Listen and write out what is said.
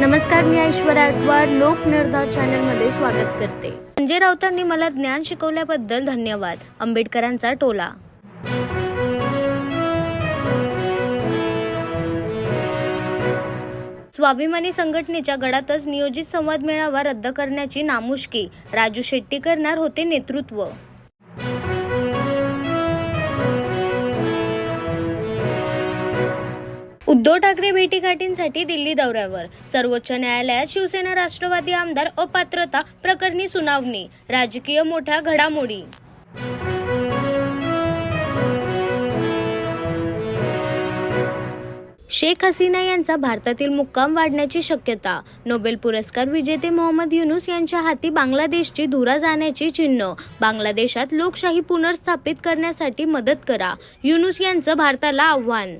नमस्कार मी ऐश्वर्या आटवार लोक निर्धार चॅनलमध्ये स्वागत करते. संजय राऊतांनी मला ज्ञान शिकवल्याबद्दल धन्यवाद. आंबेडकरांचा टोला. स्वाभिमानी संघटनेच्या गडातच नियोजित संवाद मेळावा रद्द करण्याची नामुष्की. राजू शेट्टी करणार होते नेतृत्व. उद्धव ठाकरे भेटीगाठींसाठी दिल्ली दौऱ्यावर. सर्वोच्च न्यायालयात शिवसेना राष्ट्रवादी आमदार अपात्रता प्रकरणी सुनावणी राजकीय मोठ्या घडामोडी. शेख हसीना यांचा भारतातील मुक्काम वाढण्याची शक्यता नोबेल पुरस्कार विजेते मोहम्मद युनुस यांच्या हाती बांगलादेशची धुरा जाण्याची चिन्ह बांगलादेशात लोकशाही पुनर्स्थापित करण्यासाठी मदत करा युनुस यांचं भारताला आव्हान.